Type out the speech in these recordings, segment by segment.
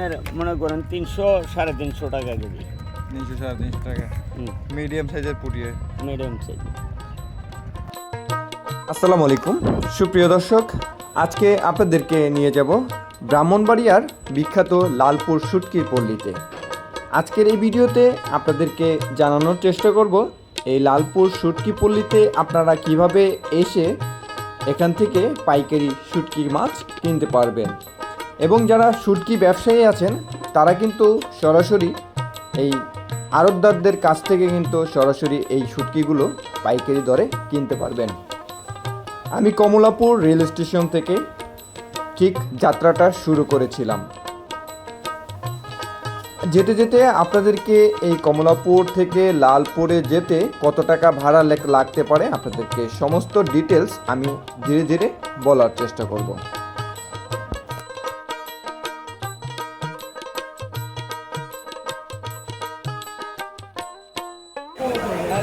আপনার মনে করেন তিনশো সাড়ে তিনশো টাকা কেজি। তিনশো সাড়ে তিনশো টাকা। মিডিয়াম সাইজের পুটি মিডিয়াম সাইজ। আসসালামু আলাইকুম। সুপ্রিয় দর্শক আজকে আপনাদেরকে নিয়ে যাব ব্রাহ্মণবাড়িয়ার বিখ্যাত লালপুর শুটকির পল্লীতে। আজকের এই ভিডিওতে আপনাদেরকে জানানোর চেষ্টা করব এই লালপুর শুটকি পল্লীতে আপনারা কীভাবে এসে এখান থেকে পাইকারি শুটকি মাছ কিনতে পারবেন। এবং যারা শুটকি ব্যবসায়ী আছেন, তারা কিন্তু সরাসরি এই আড়তদারদের কাছ থেকে কিন্তু সরাসরি এই শুটকিগুলো পাইকারি দরে কিনতে পারবেন। আমি কমলাপুর রেল স্টেশন থেকে ঠিক যাত্রাটা শুরু করেছিলাম। যেতে যেতে আপনাদেরকে এই কমলাপুর থেকে লালপুরে যেতে কত টাকা ভাড়া লেগ- লাগতে পারে, আপনাদেরকে সমস্ত ডিটেলস আমি ধীরে ধীরে বলার চেষ্টা করব।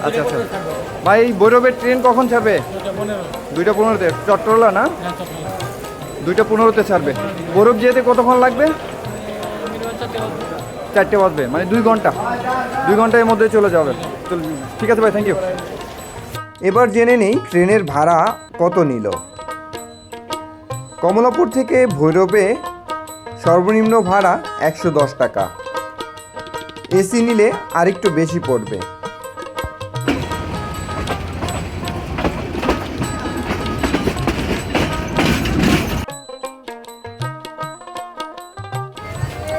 আচ্ছা আচ্ছা। ভাই, ভৈরবের ট্রেন কখন ছাড়বে? দুইটা পনেরোতে। চট্টলা না? দুইটা পনেরোতে ছাড়বে। ভৈরব যেতে কতক্ষণ লাগবে? চারটে বাজবে মানে দুই ঘণ্টা। দুই ঘণ্টার মধ্যে চলে যাবে। ঠিক আছে ভাই থ্যাংক ইউ এবার জেনে নেই ট্রেনের ভাড়া কত নিল। কমলাপুর থেকে ভৈরবে সর্বনিম্ন ভাড়া একশো দশ টাকা। এসি নিলে আরেকটু বেশি পড়বে।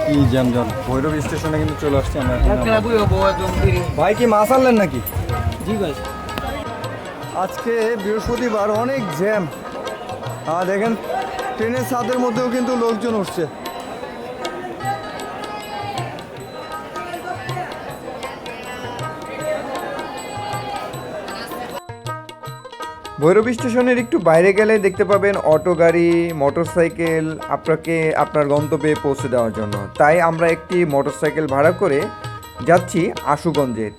কি জ্যামজন ভৈরব স্টেশনে কিন্তু চলে আসছে আমরা ভাই কি মাছ আনলেন নাকি? জি ভাই। আজকে বৃহস্পতিবার অনেক জ্যাম। আর দেখেন ট্রেনের ছাদের মধ্যেও কিন্তু লোকজন উঠছে। ভৈরব স্টেশনের একটু বাইরে গেলে দেখতে পাবেন অটো গাড়ি, মোটরসাইকেল আপনাকে আপনার গন্তব্যে পৌঁছে দেওয়ার জন্য। তাই আমরা একটি মোটরসাইকেল ভাড়া করে যাচ্ছি আশুগঞ্জের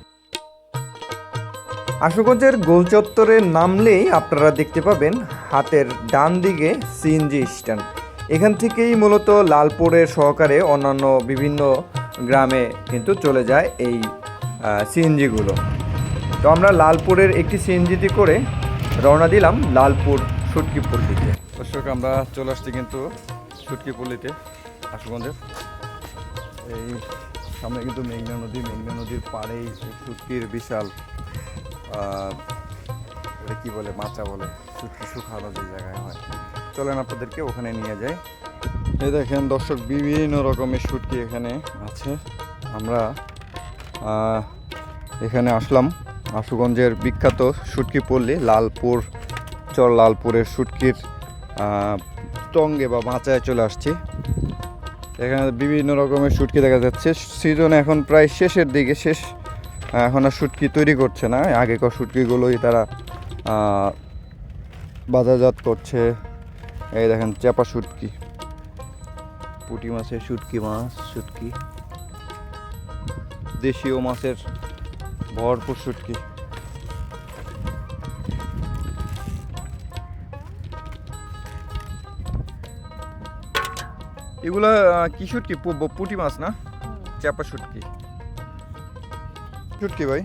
আশুগঞ্জের গোল চত্বরে নামলেই আপনারা দেখতে পাবেন হাতের ডান দিকে সিএনজি স্ট্যান্ড। এখান থেকেই মূলত লালপুরের সহকারে অন্যান্য বিভিন্ন গ্রামে কিন্তু চলে যায় এই সিএনজিগুলো তো আমরা লালপুরের একটি সিএনজিতে করে রওনা দিলাম লালপুর সুটকি পল্লীতে। দর্শক, আমরা চলে আসছি কিন্তু সুটকি পল্লীতে, আশুগঞ্জের। এই সামনে কিন্তু মেঘনা নদী, মেঘনা নদীর পাড়েই সুটকির বিশাল ওটা কি বলে, মাচা বলে, সুটকি শুকানো যে জায়গায় হয়। চলেন আপনাদেরকে ওখানে নিয়ে যাই। এই দেখেন দর্শক, বিভিন্ন রকমের শুটকি এখানে আছে। আমরা এখানে আসলাম। আশুগঞ্জের বিখ্যাত শুটকি পল্লী, লালপুর, চর লালপুরের শুটকির টঙ্গে বা মাচায় চলে আসছি। এখানে বিভিন্ন রকমের শুটকি দেখা যাচ্ছে। সিজন এখন প্রায় শেষের দিকে, শেষ, এখন আর শুটকি তৈরি করছে না। আগেকার শুটকিগুলোই তারা বাজারজাত করছে। এই দেখেন চাপা শুটকি। পুঁটি মাছের শুটকি, মাছ, শুটকি। দেশীয় মাছের ভরপুর শুটকি এগুলা কি শুটকি ব- পুঁটি মাছ না? চাপা শুটকি শুটকি ভাই?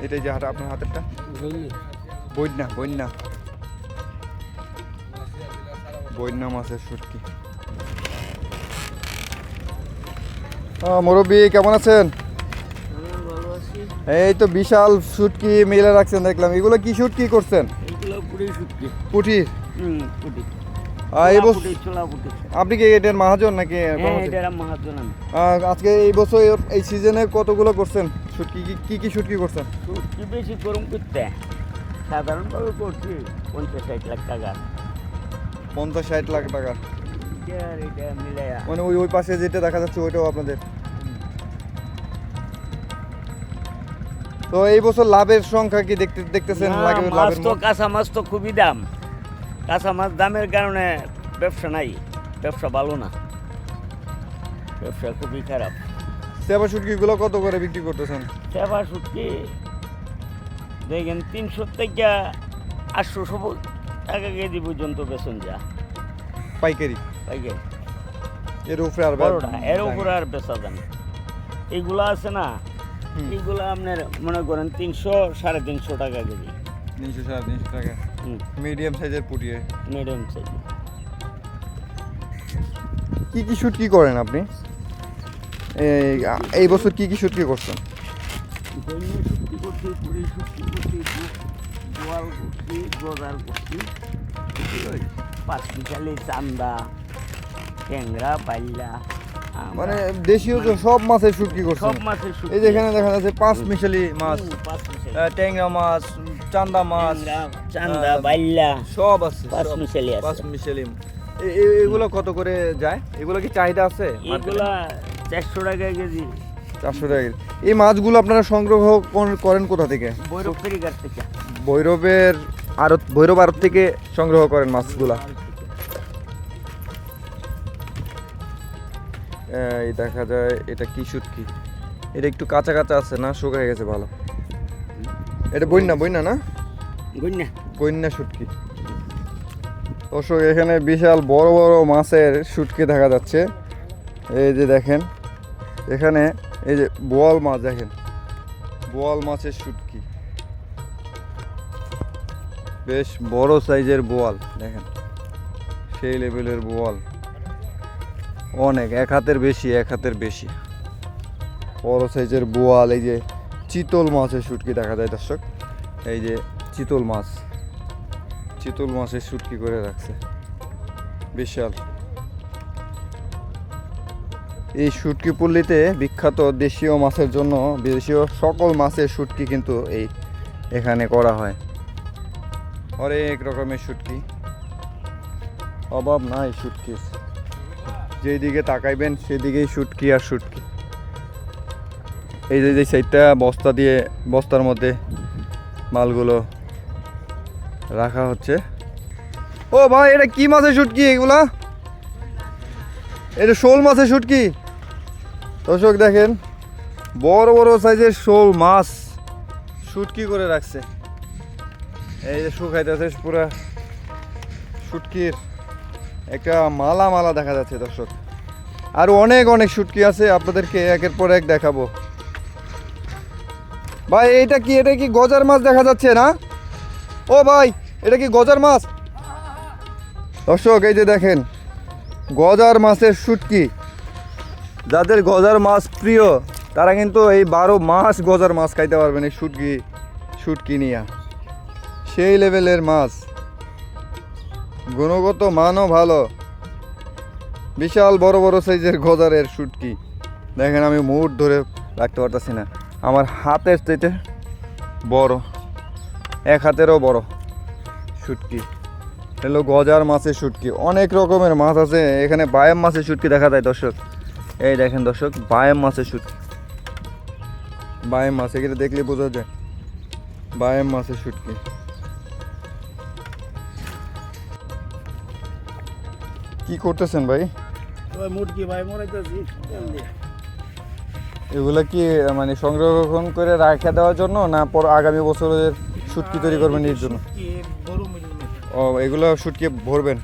এটাই যে হাতে আপনার হাতেরটা? বন্যা বন্যা বন্যা মাছের শুটকি মুরব্বী কেমন আছেন? এই তো বিশাল শুটকি মেলে রাখছেন দেখলাম। এগুলো কি শুটকি করছেন? পুঁটি? আপনি কি এটার মহাজন নাকি হ্যাঁ আজকে এই বছর এই সিজনে কতগুলো করছেন শুটকি কি- কি শুটকি করছেন? শুটকি বেশি গরম করতে। সাধারণভাবে করছি পঞ্চাশ ষাট লাখ টাকা। পঞ্চাশ ষাট লাখ টাকা। মানে ওই ওই পাশে যেটা দেখা যাচ্ছে ওইটাও আপনাদের। তো এই বছর লাভের সংখ্যা কি দেখতে দেখতেছেন? লাভের মাছ তো কাঁচা মাছ তো খুবই দাম। কাঁচা মাছ দামের কারণে ব্যবসা নাই ব্যবসা ভালো না। ব্যবসা খুবই খারাপ। সেবা শুটকিগুলো কত করে বিক্রি করতেছেন? সেবা শুটকি দেখেন তিনশো থেকে আটশো সব টাকা কেজি পর্যন্ত বেতন যা। পাইকারি? পাইকারি। এর উপরে আর এর উপরে আর বেচা যায় না। আছে না। এইগুলা আপনার মনে করেন তিনশো সাড়ে তিনশো টাকা কেজি। তিনশো সাড়ে তিনশো টাকা। মিডিয়াম সাইজের পুটিয়ে। Medium size. কি কি শুট কি করেন আপনি? এই এই বছর কি কি শুট কি করছেন করছি পাঁচমিশালি চান্দা ট্যাংরা পাল্লা মানে দেশীয় তো সব মাছের শুট কি করছেন সব মাছের শুক্তি এই যে এখানে দেখা যাচ্ছে পাঁচ মিশালি মাছ ট্যাংরা মাছ চান্দা মাছ চান্দা বাইল্লা সব আছে সব। পাঁচমিশালি আছে। পাঁচ মিশালি। এগুলো কত করে যায়? এগুলো কি চাহিদা আছে এগুলা চারশো টাকা কেজি। চারশো টাকা এই মাছগুলো আপনারা সংগ্রহ করেন কোথা থেকে? ফেরিঘাট থেকে। ভৈরবের আড়ত ভৈরব আড়ত থেকে সংগ্রহ করেন মাছগুলা। এই দেখা যায় এটা কি শুটকি? এটা একটু কাঁচা কাঁচা আছে না? শুকায় গেছে ভালো। এটা বন্যা বন্যা না? গুন্না বন্যা শুটকি। দর্শক এখানে বিশাল বড় বড় মাছের শুটকি দেখা যাচ্ছে। এই যে দেখেন এখানে এই যে বোয়াল মাছ দেখেন। বোয়াল মাছের শুটকি। বেশ বড় সাইজের বোয়াল দেখেন। সেই লেভেলের বোয়াল। অনেক, এক হাতের বেশি, এক হাতের বেশি। বড় সাইজের বোয়াল, এই যে চিতল মাছের শুটকি দেখা যায় দর্শক। এই যে চিতল মাছ। চিতল মাছের শুটকি করে রাখছে। বিশাল। এই শুটকি পল্লীতে বিখ্যাত দেশীয় মাছের জন্য দেশীয় সকল মাছের শুটকি কিন্তু এই এখানে করা হয়। অনেক রকমের শুটকি। অভাব নাই শুটকির। যেদিকে তাকাইবেন, সেদিকেই শুটকি আর শুটকি এই যে যে সাইডটা বস্তা দিয়ে, বস্তার মধ্যে মালগুলো রাখা হচ্ছে। ও ভাই, এটা কি মাছের শুটকি এগুলা? এটা শোল মাছের শুটকি দর্শক দেখেন, বড় বড় সাইজের শোল মাছ শুটকি করে রাখছে। এই যে শুকাইতেছে পুরা শুটকির একটা মালা মালা দেখা যাচ্ছে, দর্শক। আর অনেক অনেক শুটকি আছে, আপনাদেরকে একের পর এক দেখাবো। ভাই, এটা কি এটা কি গজার মাছ দেখা যাচ্ছে না? ও ভাই, এটা কি গজার মাছ? দর্শক, এই যে দেখেন, গজার মাছের শুটকি যাদের গজার মাছ প্রিয়, তারা কিন্তু এই বারো মাস গজার মাছ খাইতে পারবেন এই শুটকি শুটকি নিয়া। সেই লেভেলের মাছ। গুণগত মানও ভালো। বিশাল বড় বড় সাইজের গজারের শুটকি দেখেন আমি মুড ধরে রাখতে পারতেছি না। আমার হাতের চাইতে বড়, এক হাতেরও বড় শুটকি হলো গজার মাছের শুটকি অনেক রকমের মাছ আছে। এখানে বায়াম মাছের শুটকি দেখা যায়, দর্শক। এই দেখেন দর্শক, বায়াম মাছের শুটকি বায়াম মাছ। এগুলো দেখলে বোঝা যায়। বায়াম মাছের শুটকি কি করতেছেন ভাই? মুটকি ভাই মরাইতেছি। এগুলা কি মানে সংরক্ষণ করে রাখা দেওয়ার জন্য না পর আগামী বছরের শুটকি তৈরি করবেন এর জন্য? ও এগুলো শুটকি ভরবেন।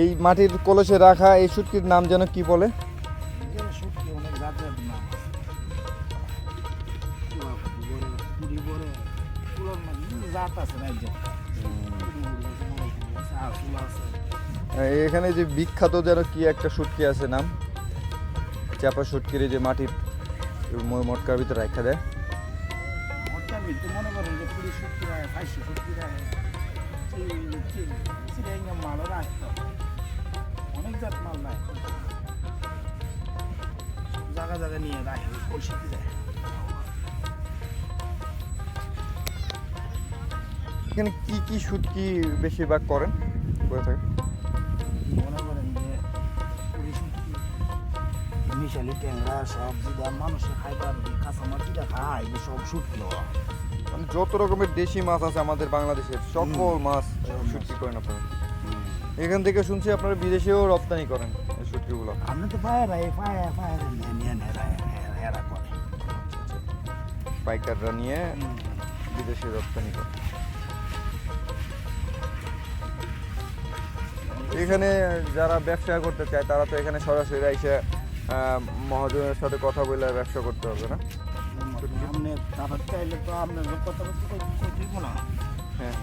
এই মাটির কলসে রাখা এই শুটকির নাম যেন কি বলে? জাত আছে না এখানে যে বিখ্যাত যেন কি একটা শুটকি আছে নাম চাপা শুটকির এই যে মাটির মটকার ভিতরে রাখা দেয়। অনেক জাত মাল নাই জায়গা জায়গা নিয়ে রাখে যায় এখানে কি কি শুটকি বেশিরভাগ করেন? করে থাকেন মনে করেন যে মিশালি ট্যাংরা সব যেটা মানুষের খাইবার যেটা খায় সব হওয়া মানে যত রকমের দেশি মাছ আছে আমাদের বাংলাদেশের সকল মাছ শুটকি করেন আপনারা এখান থেকে শুনছি আপনারা বিদেশেও রপ্তানি করেন এই শুটকিগুলো আপনি তো পায়রা এই পায়া পায়রা নিয়ে এরা করে পাইকাররা নিয়ে বিদেশে রপ্তানি করে এখানে যারা ব্যবসা করতে চায় তারা তো এখানে সরাসরি এসে মহাজনের সাথে কথা বলে ব্যবসা করতে হবে না? হ্যাঁ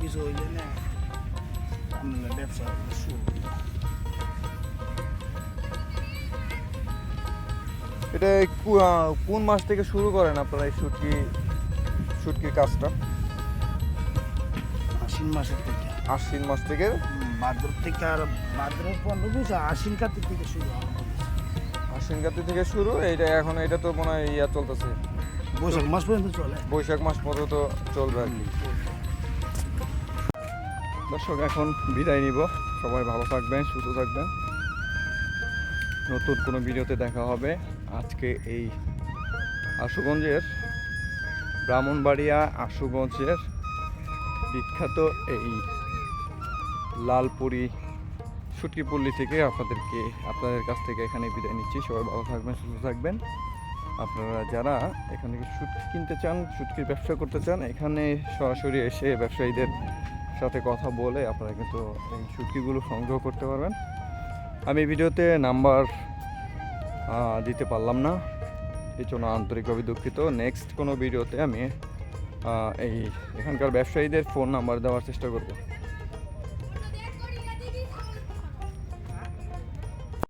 কিছু হইলে আপনার ব্যবসা শুরু এটা কোন মাস থেকে শুরু করেন আপনারা এই শুটকি শুটকির কাজটা? আশ্বিন মাসের থেকে। আশ্বিন মাস থেকে? ভাদ্র থেকে আর ভাদ্র পনেরো বুঝছ আশ্বিন কার্তিক থেকে শুরু। আশ্বিন কাতি থেকে শুরু এইটা এখন এটা তো মনে হয় ইয়া চলতেছে। বৈশাখ মাস পর্যন্ত চলে। বৈশাখ মাস পর্যন্ত চলবে আর কি। দর্শক এখন বিদায় নিব। সবাই ভালো থাকবেন সুস্থ থাকবেন। নতুন কোনো ভিডিওতে দেখা হবে আজকে এই আশুগঞ্জের ব্রাহ্মণবাড়িয়া আশুগঞ্জের বিখ্যাত এই লালপুরি সুটকিপল্লী থেকে আপনাদেরকে, আপনাদের কাছ থেকে এখানে বিদায় নিচ্ছি। সবাই ভালো থাকবেন, সুস্থ থাকবেন। আপনারা যারা এখান থেকে শুটকি কিনতে চান, শুটকির ব্যবসা করতে চান, এখানে সরাসরি এসে ব্যবসায়ীদের সাথে কথা বলে আপনারা কিন্তু এই শুটকিগুলো সংগ্রহ করতে পারবেন। আমি ভিডিওতে নাম্বার দিতে পারলাম না। এই জন্য আন্তরিকভাবে দুঃখিত। নেক্সট কোনো ভিডিওতে আমি এই এখানকার ব্যবসায়ীদের ফোন নাম্বার দেওয়ার চেষ্টা করব।